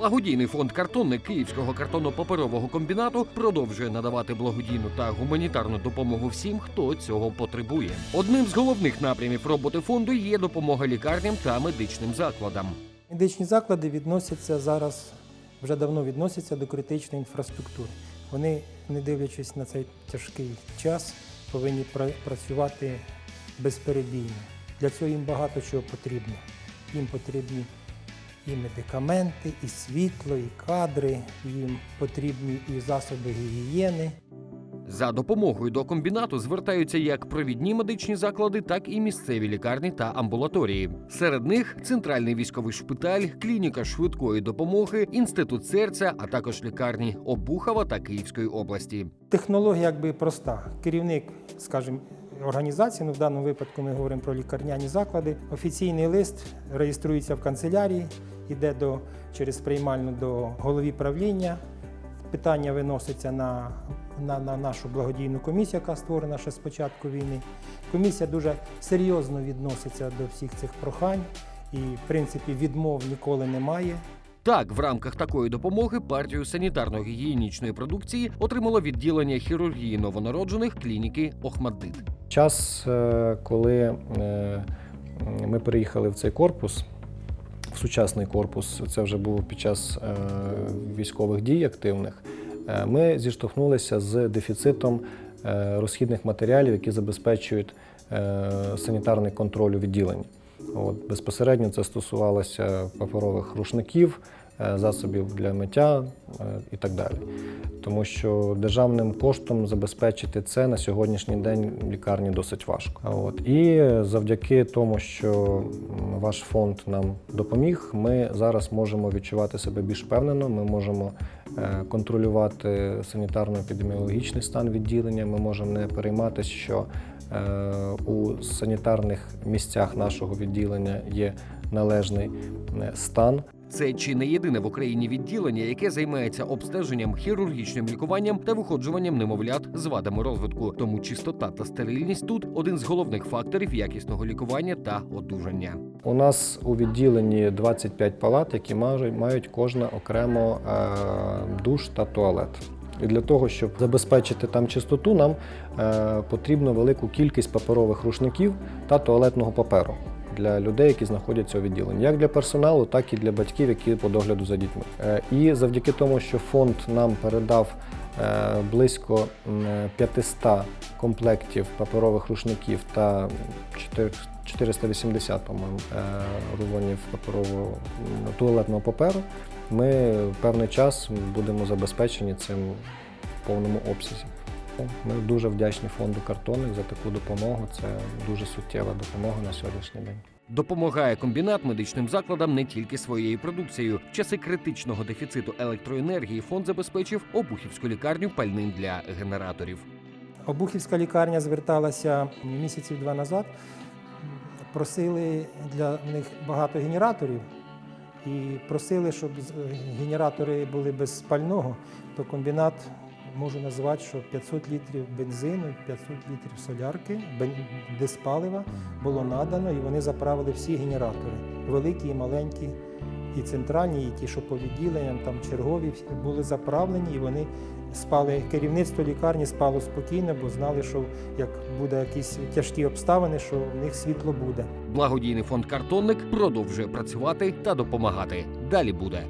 Благодійний фонд картонник Київського картонно-паперового комбінату продовжує надавати благодійну та гуманітарну допомогу всім, хто цього потребує. Одним з головних напрямів роботи фонду є допомога лікарням та медичним закладам. Медичні заклади відносяться зараз, вже давно відносяться до критичної інфраструктури. Вони, не дивлячись на цей тяжкий час, повинні пра- працювати безперебійно. Для цього їм багато чого потрібно. Їм потрібні і медикаменти, і світло, і кадри, їм потрібні і засоби гігієни. За допомогою до комбінату звертаються як провідні медичні заклади, так і місцеві лікарні та амбулаторії. Серед них центральний військовий шпиталь, клініка швидкої допомоги, інститут серця, а також лікарні Обухова та Київської області. Технологія якби проста. Керівник, скажімо, організації, ну в даному випадку ми говоримо про лікарняні заклади. Офіційний лист реєструється в канцелярії, йде до, через приймальну до голові правління. Питання виноситься на, на, на нашу благодійну комісію, яка створена ще з початку війни. Комісія дуже серйозно відноситься до всіх цих прохань і, в принципі, відмов ніколи немає. Так, в рамках такої допомоги партію санітарно-гігієнічної продукції отримало відділення хірургії новонароджених клініки Охмаддит. Час, е, коли е, ми переїхали в цей корпус, в сучасний корпус, це вже було під час е, військових дій активних, е, ми зіштовхнулися з дефіцитом е, розхідних матеріалів, які забезпечують санітарний контроль у відділенні. От, безпосередньо це стосувалося паперових рушників, засобів для миття е, і так далі. Тому що державним коштом забезпечити це на сьогоднішній день лікарні досить важко. От. І завдяки тому, що ваш фонд нам допоміг, ми зараз можемо відчувати себе більш впевнено. Ми можемо е, контролювати санітарно-епідеміологічний стан відділення. Ми можемо не перейматися, що е, у санітарних місцях нашого відділення є належний е, стан. Це чи не єдине в Україні відділення, яке займається обстеженням, хірургічним лікуванням та виходжуванням немовлят з вадами розвитку. Тому чистота та стерильність тут один з головних факторів якісного лікування та одужання. У нас у відділенні 25 палат, які мають, кожна окремо е, душ та туалет. І для того, щоб забезпечити там чистоту, нам е, потрібно велику кількість паперових рушників та туалетного паперу для людей, які знаходяться у відділенні, як для персоналу, так і для батьків, які по догляду за дітьми. Е, і завдяки тому, що фонд нам передав е, близько м, 500 комплектів паперових рушників та 4 480, по-моєму, е, рулонів паперового туалетного паперу. Ми певний час будемо забезпечені цим в повному обсязі. Ми дуже вдячні фонду Картонник за таку допомогу. Це дуже суттєва допомога на сьогоднішній день. Допомагає комбінат медичним закладам не тільки своєю продукцією. В часи критичного дефіциту електроенергії фонд забезпечив обухівську лікарню пальним для генераторів. Обухівська лікарня зверталася місяців два назад. Просили для них багато генераторів і просили, щоб генератори були без пального, то комбінат можу назвати, що 500 літрів бензину, 500 літрів солярки, диспалива було надано, і вони заправили всі генератори, великі і маленькі, і центральні, і ті, що по відділенням, там чергові були заправлені, і вони спали. Керівництво лікарні спало спокійно, бо знали, що як буде якісь тяжкі обставини, що в них світло буде. Благодійний фонд Картонник продовжує працювати та допомагати. Далі буде.